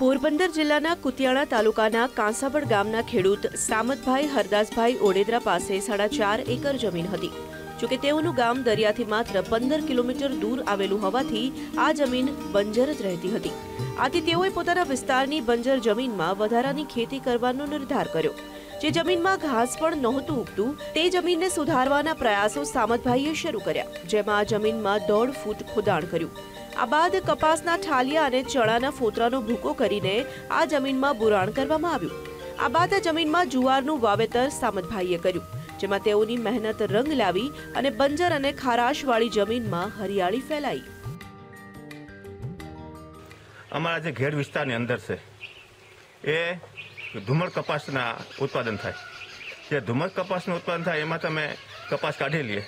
પોરબંદર જિલ્લાના કુતિયાણા તાલુકાના કાંસાબડ ગામના ખેડૂત સામતભાઈ હરદાસભાઈ ઓડેદરા પાસે સાડા ચાર એકર જમીન હતી. જોકે તેઓનું ગામ દરિયાથી માત્ર પંદર કિલોમીટર દૂર આવેલું હોવાથી આ જમીન બંજર જ રહેતી હતી. આથી તેઓએ પોતાના વિસ્તારની બંજર જમીનમાં વધારાની ખેતી કરવાનો નિર્ધાર કર્યો. જે જમીનમાં ઘાસ પણ નહોતું ઉગતું, તે જમીનને સુધારવાના પ્રયાસો સામતભાઈએ શરૂ કર્યા, જેમાં આ જમીનમાં દોઢ ફૂટ ખોદાણ કર્યું. આ બાદ કપાસના ઠાલિયા અને ચણાના ફોતરાનો ભૂકો કરીને આ જમીનમાં બુરાણ કરવામાં આવ્યું. આ બાદ આ જમીનમાં જુવારનું વાવેતર સામતભાઈએ કર્યું, જેમાં તેઓની મહેનત રંગ લાવી અને બંજર અને ખારાશવાળી જમીનમાં હરિયાળી ફેલાઈ. અમારા જે ઘેર વિસ્તારની અંદર છે, એ ધુમર કપાસના ઉત્પાદન થાય. જે ધુમળ કપાસનું ઉત્પાદન થાય, એમાં તમે કપાસ કાઢી લઈએ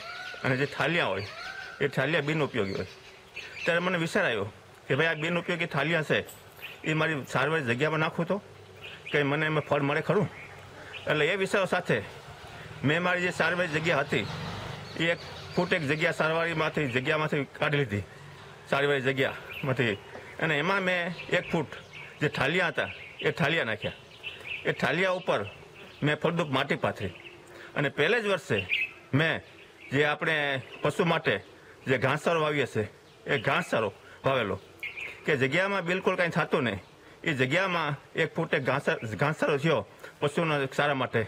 અને જે થાલિયા હોય, એ થાલિયા બિનઉપયોગી હોય. ત્યારે મને વિચાર આવ્યો કે ભાઈ આ બિનઉપયોગી થાલિયા છે, એ મારી સારવાર જગ્યામાં નાખું તો? કે મને એમાં ફળ મળે ખરું? એટલે એ વિચારો સાથે મેં મારી જે સારવાર જગ્યા હતી, એ એક ફૂટ એક જગ્યા સારવારીમાંથી જગ્યામાંથી કાઢી લીધી, સારવારી જગ્યામાંથી. અને એમાં મેં એક ફૂટ જે ઠાલિયા હતા, એ ઠાલિયા નાખ્યા. એ ઠાલિયા ઉપર મેં ફળદ્રુપ માટી પાથરી. અને પહેલે જ વર્ષે મેં જે આપણે પશુ માટે જે ઘાસચારો વાવીએ છીએ એ ઘાસચારો વાવેલો. કે જગ્યામાં બિલકુલ કાંઈ થતું નહીં. એ જગ્યામાં એક ફૂટ એક ઘાસ ઘાસચારો થયો પશુના સારા માટે.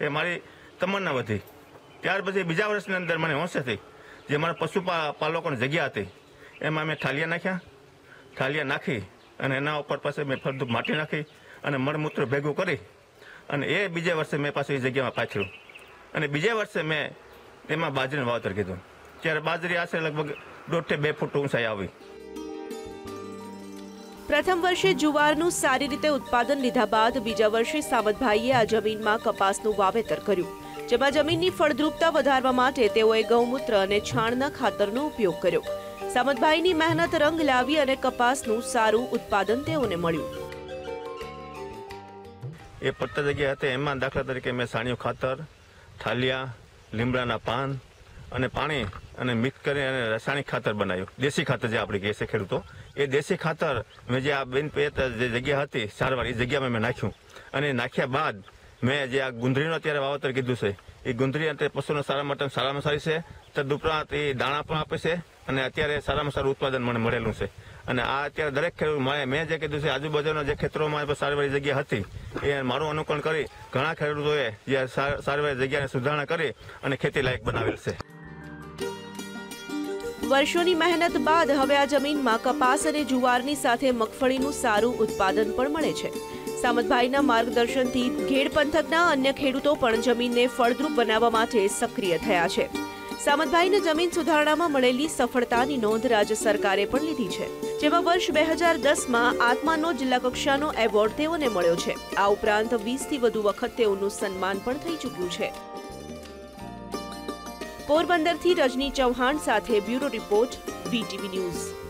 એ મારી તમન્ના વધી. ત્યાર પછી બીજા વર્ષની અંદર મને હોશ હતી, જે મારા પશુ પાલકોની જગ્યા હતી. એમાં મેં ઠાલિયા નાખ્યા. ઠાલિયા નાખી અને એના ઉપર પાસે મેં ફળદ્રુપ માટી નાખી અને મળમૂત્ર ભેગું કરી અને એ બીજે વર્ષે મેં પાછું એ જગ્યામાં પાથર્યું. અને બીજે વર્ષે મેં એમાં બાજરીનું વાવતર કીધું. ત્યારે બાજરી આશરે લગભગ દોઢથી બે ફૂટ ઊંચાઈ આવી. પ્રથમ વર્ષે જુવારનું સારી રીતે ઉત્પાદન લીધા બાદ બીજા વર્ષે સામતભાઈએ આ જમીનમાં કપાસનું વાવેતર કર્યું. જેમાં જમીનની ફળદ્રુપતા વધારવા માટે તેઓએ ગૌમૂત્ર અને છાણના ખાતરનો ઉપયોગ કર્યો. સામતભાઈની મહેનત રંગ લાવી અને કપાસનું સારું ઉત્પાદન તેઓને મળ્યું. એ પડતા જગ્યા હતી. એમાં દાખલા તરીકે મેં સાણિયું ખાતર થાલિયા લીમડાના પાન અને પાણી અને મિક્સ કરી અને રાસાયણિક ખાતર બનાવ્યું. દેશી ખાતર જે આપણે કહીએ છીએ ખેડૂતો, એ દેશી ખાતર મેં જે આ બિન પેત જે જગ્યા હતી, સારવાર, એ જગ્યામાં મેં નાખ્યું. અને નાખ્યા બાદ મેં જે આ ગુંદરીનું અત્યારે વાવતર કીધું છે, એ ગુંદરી અત્યારે પશુને સારા માટે સારામાં સારી છે, તદુપરાંત એ દાણા પણ આપે છે અને અત્યારે સારામાં સારું ઉત્પાદન મને મળેલું છે. અને આ અત્યારે દરેક ખેડૂત મેં જે કીધું છે, આજુબાજુના જે ખેતરોમાં સારવારી જગ્યા હતી, એ મારું અનુકરણ કરી ઘણા ખેડૂતોએ જે સારવારી જગ્યાને સુધારણા કરી અને ખેતી લાયક બનાવેલ છે. વર્ષોની મહેનત બાદ હવે આ જમીનમાં કપાસ અને જુવારની સાથે મગફળીનું સારું ઉત્પાદન પણ મળે છે. સામતભાઈના માર્ગદર્શનથી ઘેડ પંથકના અન્ય ખેડૂતો પણ જમીનને ફળદ્રુપ બનાવવા માટે સક્રિય થયા છે. સામતભાઈને જમીન સુધારણામાં મળેલી સફળતાની નોંધ રાજ્ય સરકારે પણ લીધી છે, જેમાં વર્ષ બે હજાર દસમાં આત્માનો જિલ્લા કક્ષાનો એવોર્ડ તેઓને મળ્યો છે. આ ઉપરાંત વીસથી વધુ વખત તેઓનું સન્માન પણ થઈ ચૂક્યું છે. પોરબંદરથી રજની ચૌહાણ સાથે બ્યુરો રિપોર્ટ વીટીવી ન્યૂઝ.